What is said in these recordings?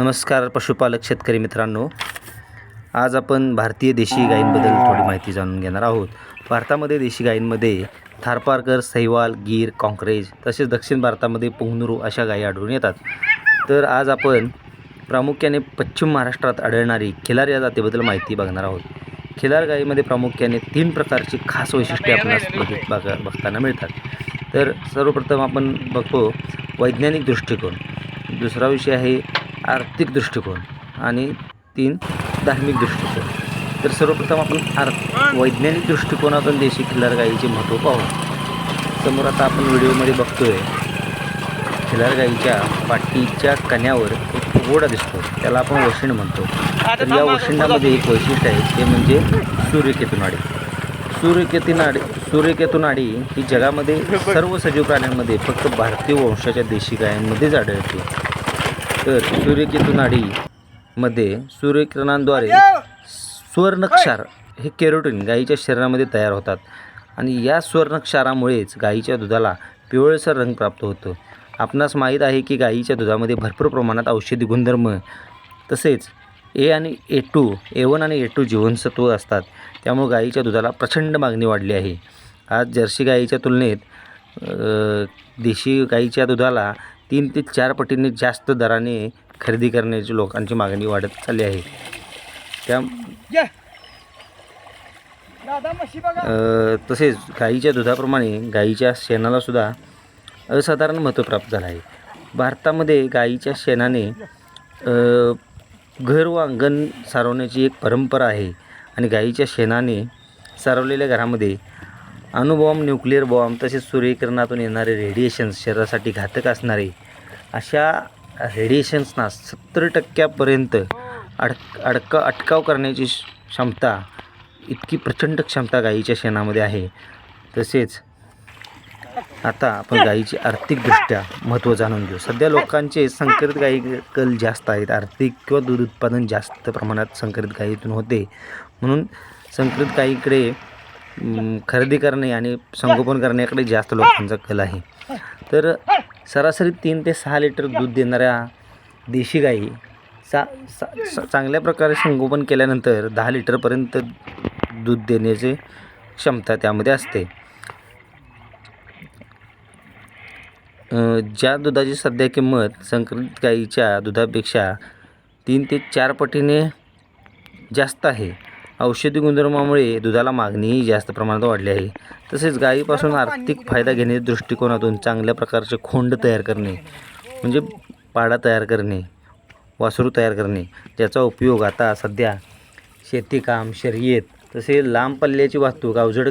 नमस्कार पशुपालक शेतकरी मित्रांनो. आज आपण भारतीय देशी गायींबद्दल थोडी माहिती जाणून घेणार आहोत. भारतामध्ये देशी गायींमध्ये थारपारकर सहिवाल गीर कॉंक्रेज तसेच दक्षिण भारतामध्ये पोहनुरू अशा गायी आढळून येतात. तर आज आपण प्रामुख्याने पश्चिम महाराष्ट्रात आढळणारी खिलार या जातीबद्दल माहिती बघणार आहोत. खिलार गायीमध्ये प्रामुख्याने तीन प्रकारची खास वैशिष्ट्ये आपल्यास बघित बघा बघताना मिळतात. तर सर्वप्रथम आपण बघतो वैज्ञानिक दृष्टिकोन. दुसरा विषय आहे आर्थिक दृष्टिकोन आणि तीन धार्मिक दृष्टिकोन. तर सर्वप्रथम आपण आर वैज्ञानिक दृष्टिकोनातून देशी खिल्लार गायीचे महत्त्व पाहू. समोर आता आपण व्हिडिओमध्ये बघतोय खिलार गायीच्या पाठीच्या कण्यावर एक फुगोडा दिसतो. त्याला आपण वशिंड म्हणतो. तर या वशिंडामध्ये एक वैशिष्ट्य आहे ते म्हणजे सूर्यकेतुनाडी. सूर्यकेतुनाडी सूर्यकेतुनाडी ही जगामध्ये सर्व सजीव प्राण्यांमध्ये फक्त भारतीय वंशाच्या देशी गायांमध्येच आढळते. तर सूर्यकिरणाडी मध्ये सूर्यकिरणांद्वारे स्वर्णक्षार हे केरोटीन गाईच्या शरीरामध्ये तयार होतात. आणि या स्वर्णक्षारामुळेच गाईच्या दुधाला पिवळसर रंग प्राप्त होतो. आपणास माहीत आहे की गाईच्या दुधामध्ये भरपूर प्रमाणात औषधी गुणधर्म तसेच ए आणि ए टू ए वन आणि ए टू जीवनसत्व असतात. त्यामुळे गाईच्या दुधाला प्रचंड मागणी वाढली आहे. आज जर्सी गाईच्या तुलनेत देशी गाईच्या दुधाला तीन ते चार पटीने जास्त दराने खरेदी करण्याची लोकांची मागणी वाढत चालली आहे. त्या तसेच गाईच्या दुधाप्रमाणे गाईच्या शेणालासुद्धा असाधारण महत्त्व प्राप्त झालं आहे. भारतामध्ये गाईच्या शेणाने घर व अंगण सारवण्याची एक परंपरा आहे आणि गाईच्या शेणाने सारवलेल्या घरामध्ये अणुबॉम्ब न्यूक्लिअर बॉम्ब तसेच सूर्यकिरणातून येणारे रेडिएशन्स शरीरासाठी घातक असणारे अशा रेडिएशन्सना सत्तर टक्क्यापर्यंत अडक अडका अटकाव करण्याची श- क्षमता इतकी प्रचंड क्षमता गाईच्या शेणामध्ये आहे. तसेच आता आपण गाईची आर्थिकदृष्ट्या महत्त्व जाणून घेऊ. सध्या लोकांचे संकरित गाई कल जास्त आहेत. आर्थिक किंवा दूध उत्पादन जास्त प्रमाणात संकरित गायीतून होते. म्हणून संकरित गाईकडे खरेदी करणे आणि संगोपन करण्याकडे जास्त लोकांचा कल आहे. तर सरासरी तीन ते सहा लिटर दूध देणाऱ्या देशी गाई चा सा चांगल्या प्रकारे संगोपन केल्यानंतर दहा लिटरपर्यंत दूध देण्याची क्षमता त्यामध्ये असते. ज्या दुधाची सध्या किंमत संकलित गाईच्या दुधापेक्षा तीन ते चार पटीने जास्त आहे. औषधी गुणधर्मामुळे दुधाला मागणीही जास्त प्रमाणात वाढली आहे. तसेच गायीपासून आर्थिक फायदा घेण्याच्या दृष्टिकोनातून चांगल्या प्रकारचे खोंड तयार करणे म्हणजे पाडा तयार करणे वासरू तयार करणे ज्याचा उपयोग आता सध्या शेतीकाम शर्यत तसे लांब पल्ल्याची वाहतूक अवजड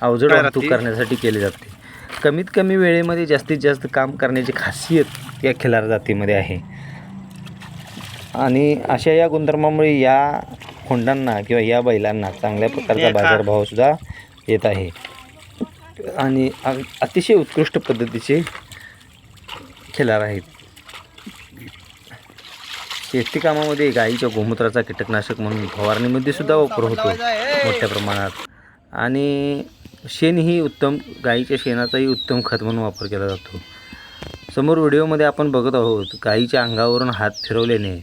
अवजड वाहतूक करण्यासाठी केली जाते. कमीत कमी वेळेमध्ये जास्तीत जास्त काम करण्याची खासियत या खिलार जातीमध्ये आहे. आणि अशा या गुणधर्मामुळे या खोंडांना किंवा या बैलांना चांगल्या प्रकारचा बाजारभावसुद्धा येत आहे. आणि अतिशय उत्कृष्ट पद्धतीचे खिलार आहेत. शेती कामामध्ये गाईच्या गोमूत्राचा कीटकनाशक म्हणून फवारणीमध्ये सुद्धा वापर होतो मोठ्या प्रमाणात. आणि शेण ही उत्तम गाईच्या शेणाचाही उत्तम खत म्हणून वापर केला जातो. समोर व्हिडिओमध्ये आपण बघत आहोत गाईच्या अंगावरून हात फिरवल्याने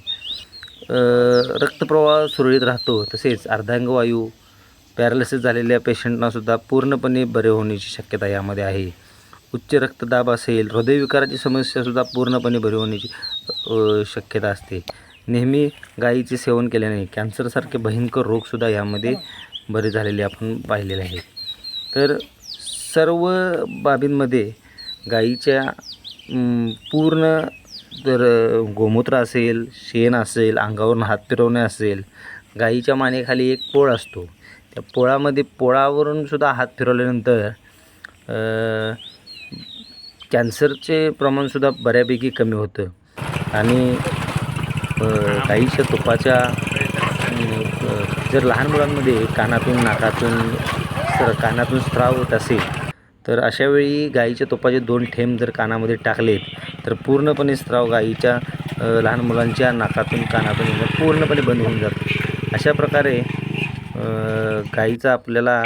रक्तप्रवाह सुरळीत राहतो तसेच अर्धांगवायू पॅरालिसिस झालेल्या पेशंटनासुद्धा पूर्णपणे बरे होण्याची शक्यता यामध्ये आहे. उच्च रक्तदाब असेल हृदयविकाराची समस्यासुद्धा पूर्णपणे बरी होण्याची शक्यता असते. नेहमी गाईचे सेवन केल्याने कॅन्सरसारखे भयंकर रोगसुद्धा यामध्ये बरे झालेले आपण पाहिलेले आहेत तर सर्व बाबींमध्ये गाईच्या पूर्ण जर गोमूत्र असेल शेण असेल अंगावरून हात फिरवणे असेल गाईच्या मानेखाली एक पोळ असतो. त्या पोळामध्ये पोळावरून सुद्धा हात फिरवल्यानंतर कॅन्सरचे प्रमाणसुद्धा बऱ्यापैकी कमी होतं. आणि गाईच्या तुपाच्या जर लहान मुलांमध्ये कानातून नाकातून सर कानातून स्त्राव होत असेल तर अशावेळी गाईच्या तुपाचे दोन थेंब जर कानामध्ये टाकलेत तर पूर्णपणे स्त्राव गाईच्या लहान मुलांच्या नाकातून कानातून पूर्णपणे बंद होऊन जातो. अशा प्रकारे गाईचा आपल्याला